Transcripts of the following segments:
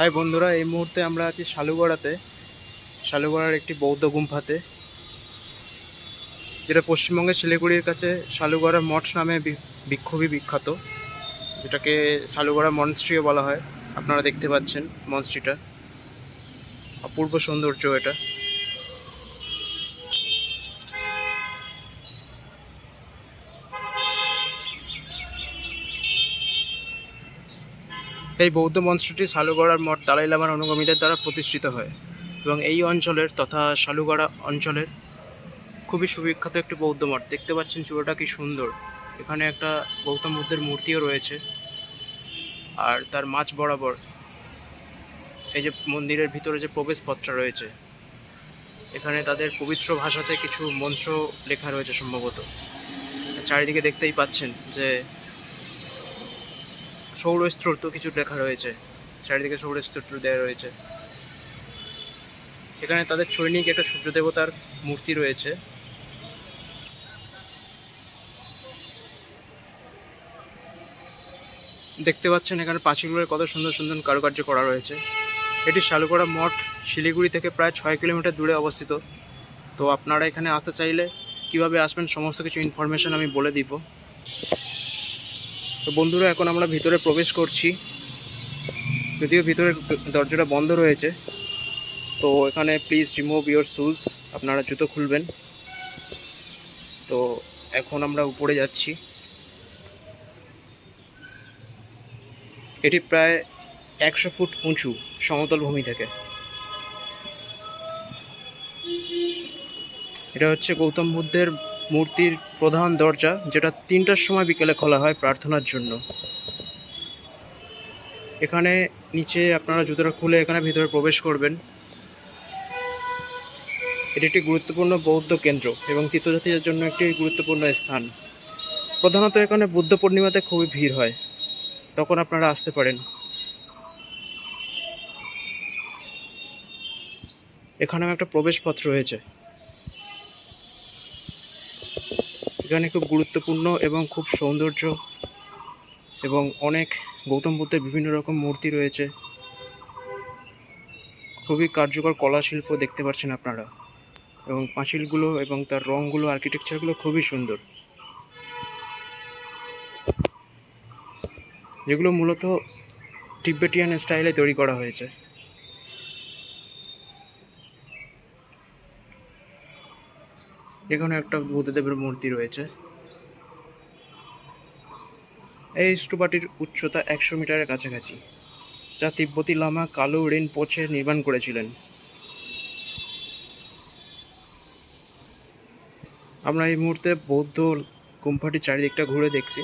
High বন্ধুরা, এই মুহূর্তে আমরা আছি শালুগড়াতে। শালুগড়ার একটি বৌদ্ধ গুম্ফাতে। যেটা পশ্চিমবঙ্গের শিলিগুড়ির কাছে শালুগড়া মঠ নামে বি- বি- বিখ্যাত, যেটাকে শালুগড়া মনস্ট্রিও বলা হয়। আপনারা দেখতে পাচ্ছেন মনস্ট্রিটা অপূর্ব সৌন্দর্য এটা। এই বৌদ্ধ মঞ্চটি শালুগড়ার মঠ দালাই লামার অনুগামীদের দ্বারা প্রতিষ্ঠিত হয় এবং এই অঞ্চলের তথা শালুগড়া অঞ্চলের খুবই সুবিখ্যাত একটি বৌদ্ধ মঠ। দেখতে পাচ্ছেন চূড়াটা কি সুন্দর। এখানে একটা গৌতম বুদ্ধের মূর্তিও রয়েছে। আর তার মাঝ বরাবর এই যে মন্দিরের ভিতরে যে প্রবেশপথটা রয়েছে, এখানে তাদের পবিত্র ভাষাতে কিছু মন্ত্র লেখা রয়েছে সম্ভবত। চারিদিকে দেখতেই পাচ্ছেন যে সৌরস্ত্রোত কিছু লেখা রয়েছে। চারিদিকে সৌরস্ত্রোত দেওয়া রয়েছে। এখানে তাদের সৈনিক একটা সূর্য দেবতার মূর্তি রয়েছে। দেখতে পাচ্ছেন এখানে পাঁচিলগুলোর কত সুন্দর সুন্দর কারুকার্য করা রয়েছে। এটি শালুকড়া মঠ, শিলিগুড়ি থেকে প্রায় ছয় কিলোমিটার দূরে অবস্থিত। তো আপনারা এখানে আসতে চাইলে কীভাবে আসবেন, সমস্ত কিছু ইনফরমেশন আমি বলে দিব। তো বন্ধুরা, এখন আমরা ভিতরে প্রবেশ করছি। যদিও ভিতরের দরজাটা বন্ধ রয়েছে, তো এখানে প্লিজ রিমুভ ইয়োর শুজ আপনারা জুতো খুলবেন। তো এখন আমরা উপরে যাচ্ছি। এটি প্রায় একশো ফুট উঁচু সমতল ভূমি থেকে। এটা হচ্ছে গৌতম বুদ্ধের মূর্তির প্রধান দরজা, যেটা তিনটার সময় বিকেলে খোলা হয় প্রার্থনার জন্য। এখানে নিচে আপনারা জুতোটা খুলে এখানে ভিতরে প্রবেশ করবেন। এটি একটি গুরুত্বপূর্ণ বৌদ্ধ কেন্দ্র এবং তীর্থযাত্রীদের জন্য একটি গুরুত্বপূর্ণ স্থান। প্রধানত এখানে বুদ্ধ পূর্ণিমাতে খুবই ভিড় হয়। তখন আপনারা আসতে পারেন। এখানেও একটা প্রবেশপথ রয়েছে। এখানে খুব গুরুত্বপূর্ণ এবং খুব সৌন্দর্য এবং অনেক গৌতম বুদ্ধের বিভিন্ন রকম মূর্তি রয়েছে। খুবই কার্যকর কলা শিল্প দেখতে পাচ্ছেন আপনারা। এবং পাঁচিলগুলো এবং তার রঙগুলো আর্কিটেকচারগুলো খুবই সুন্দর। যেগুলো মূলত টিবেটিয়ান স্টাইলে তৈরি করা হয়েছে। এখানে একটা বুদ্ধদেবের মূর্তি রয়েছে। এই স্তূপাটির উচ্চতা একশো মিটারের কাছাকাছি, যা তিব্বতী লামা কালো রেন পোছে নির্মাণ করেছিলেন। আমরা এই মুহূর্তে বৌদ্ধ গুম্ফাটির চারিদিকটা ঘুরে দেখছি।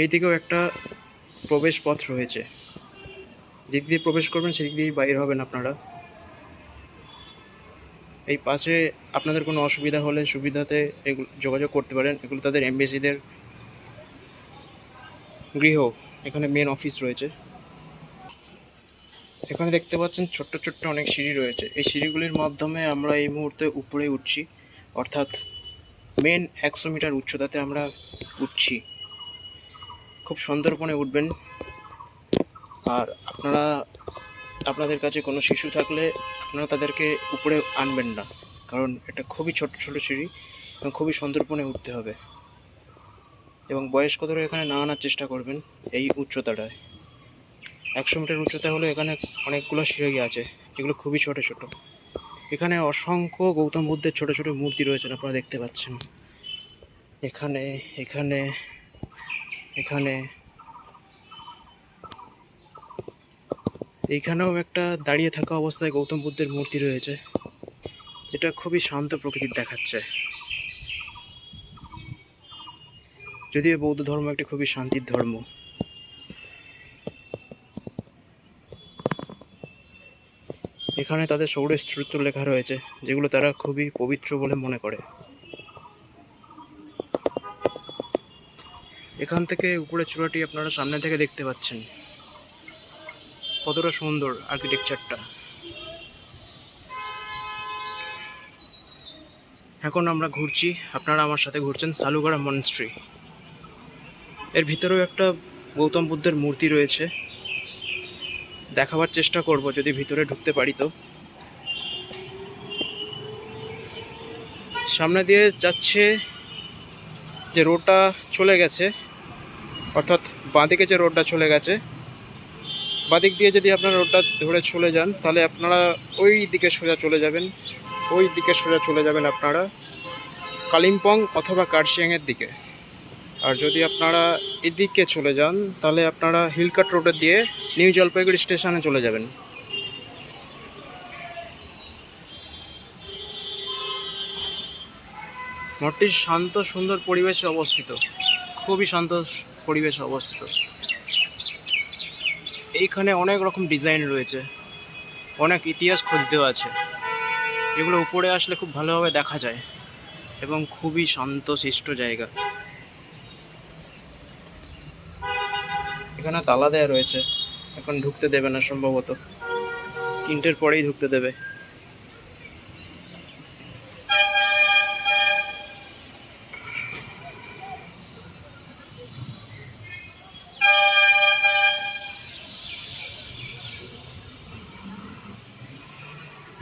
এইদিকেও একটা প্রবেশ পথ রয়েছে। যেদিক দিয়ে প্রবেশ করবেন, সেদিক দিয়েই বাইর হবেন আপনারা। এই পাশে আপনাদের কোনো অসুবিধা হলে সুবিধাতে এগুলো যোগাযোগ করতে পারেন। এগুলো তাদের এমবেসিদের গৃহ। এখানে মেন অফিস রয়েছে। এখানে দেখতে পাচ্ছেন ছোট্ট ছোট্ট অনেক সিঁড়ি রয়েছে। এই সিঁড়িগুলির মাধ্যমে আমরা এই মুহূর্তে উপরে উঠছি। অর্থাৎ মেন একশো মিটার উচ্চতাতে আমরা উঠছি। খুব সুন্দরবনে উঠবেন। আর আপনারা আপনাদের কাছে কোনো শিশু থাকলে আপনারা তাদেরকে উপরে আনবেন না। কারণ এটা খুবই ছোট ছোট সিঁড়ি এবং খুবই সুন্দরবনে উঠতে হবে। এবং বয়স্কদেরও এখানে না আনার চেষ্টা করবেন এই উচ্চতাটায়। একশো মিটার উচ্চতা হলে এখানে অনেকগুলো সিঁড়ি আছে যেগুলো খুবই ছোট ছোট। এখানে অসংখ্য গৌতম বুদ্ধের ছোট ছোট মূর্তি রয়েছে, আপনারা দেখতে পাচ্ছেন। এখানে এখানে এখানে এইখানেও একটা দাঁড়িয়ে থাকা অবস্থায় গৌতম বুদ্ধের মূর্তি রয়েছে, যেটা খুবই শান্ত প্রকৃতির দেখাচ্ছে। যদিও বৌদ্ধ ধর্ম একটি খুবই শান্তির ধর্ম। এখানে তাদের সৌরের স্ত্রুত্ব লেখা রয়েছে, যেগুলো তারা খুবই পবিত্র বলে মনে করে। এখান থেকে উপরের চূড়াটি আপনারা সামনে থেকে দেখতে পাচ্ছেন। কতটা সুন্দর আর্কিটেকচারটা এখন আমরা ঘুরছি, আপনারা আমার সাথে ঘুরছেন সালুগড়া মনস্ট্রি এর ভিতরেও একটা গৌতম বুদ্ধের মূর্তি রয়েছে। দেখাবার চেষ্টা করব যদি ভিতরে ঢুকতে পারি তো। সামনে দিয়ে যাচ্ছে যে রোডটা চলে গেছে, অর্থাৎ বাঁদিকে যে রোডটা চলে গেছে বাঁদিক দিয়ে যদি আপনারা রোডটা ধরে চলে যান, তাহলে আপনারা ওই দিকে সোজা চলে যাবেন। ওই দিকে সোজা চলে যাবেন আপনারা কালিম্পং অথবা কার্শিয়াংয়ের দিকে। আর যদি আপনারা এদিকে চলে যান, তাহলে আপনারা হিলকাট রোডে দিয়ে নিউ জলপাইগুড়ি স্টেশনে চলে যাবেন। মঠটি শান্ত, সুন্দর পরিবেশে অবস্থিত। খুবই শান্ত পরিবেশে অবস্থিত। এইখানে অনেক রকম ডিজাইন রয়েছে। অনেক ইতিহাস খোঁজতেও আছে। এগুলো উপরে আসলে খুব ভালোভাবে দেখা যায় এবং খুবই শান্ত শিষ্ট জায়গা। এখানে তালা দেয়া রয়েছে। এখন ঢুকতে দেবে না সম্ভবত। তিনটের পরেই ঢুকতে দেবে।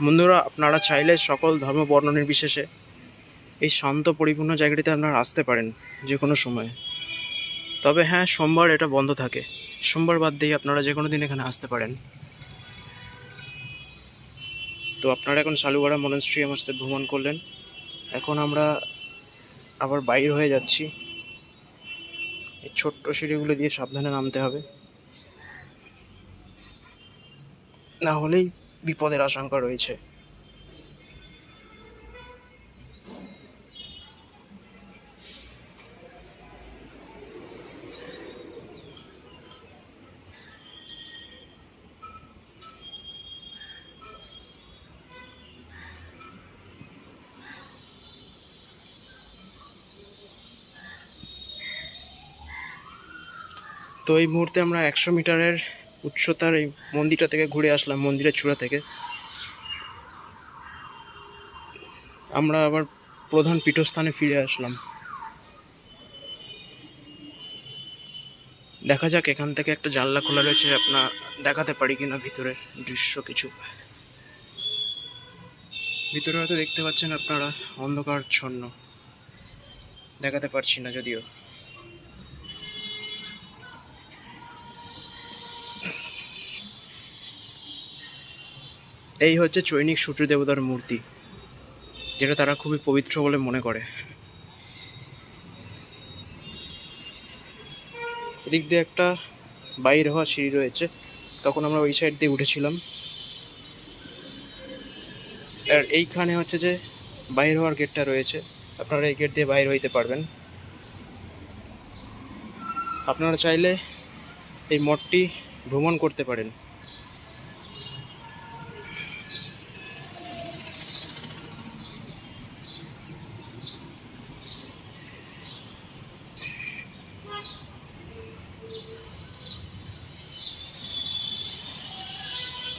বন্ধুরা, আপনারা চাইলে সকল ধর্ম বর্ণ নির্বিশেষে এই শান্ত পরিপূর্ণ জায়গাটিতে আপনারা আসতে পারেন যে কোনো সময়ে। তবে হ্যাঁ সোমবার এটা বন্ধ থাকে। সোমবার বাদ দিয়ে আপনারা যে কোনো দিন এখানে আসতে পারেন। তো আপনারা এখন শালুগড়া মনেস্ট্রি আমার সাথে ভ্রমণ করলেন। এখন আমরা আবার বাইর হয়ে যাচ্ছি। এই ছোট্ট সিঁড়িগুলো দিয়ে সাবধানে নামতে হবে। না হলেই বিপদের আশঙ্কা রয়েছে। তো এই মুহূর্তে আমরা একশো মিটারের উচ্চতার এই মন্দিরটা থেকে ঘুরে আসলাম, মন্দিরের চূড়া থেকে। আমরা আবার প্রধান পীঠস্থানে ফিরে আসলাম। দেখা যাক, এখান থেকে একটা জানলা খোলা রয়েছে, আপনার দেখাতে পারি কিনা ভিতরে দৃশ্য কিছু। ভিতরে হয়তো দেখতে পাচ্ছেন আপনারা অন্ধকারচ্ছন্ন। দেখাতে পারছি না যদিও। এই হচ্ছে চৈনিক সূর্য দেবতার মূর্তি, যেটা তারা খুবই পবিত্র বলে মনে করে। এদিক দিয়ে একটা বাইর হওয়া সিঁড়ি রয়েছে, তখন আমরা ওই সাইড দিয়ে উঠেছিলাম। আর এইখানে হচ্ছে যে বাইর হওয়ার গেটটা রয়েছে, আপনারা এই গেট দিয়ে বাইর হইতে পারবেন। আপনারা চাইলে এই মঠটি ভ্রমণ করতে পারেন।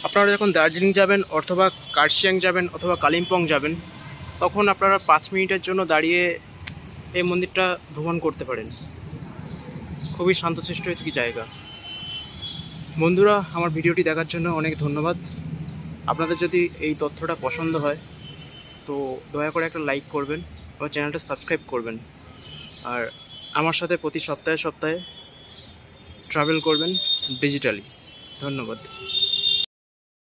আপনারা যখন দার্জিলিং যাবেন অথবা কার্শিয়াং যাবেন অথবা কালিম্পং যাবেন, তখন আপনারা পাঁচ মিনিটের জন্য দাঁড়িয়ে এই মন্দিরটা ভ্রমণ করতে পারেন। খুবই শান্তশিষ্ট একটি জায়গা। বন্ধুরা, আমার ভিডিওটি দেখার জন্য অনেক ধন্যবাদ। আপনাদের যদি এই তথ্যটা পছন্দ হয়, তো দয়া করে একটা লাইক করবেন আমার চ্যানেলটা সাবস্ক্রাইব করবেন। আর আমার সাথে প্রতি সপ্তাহে সপ্তাহে ট্রাভেল করবেন ডিজিটালি। ধন্যবাদ।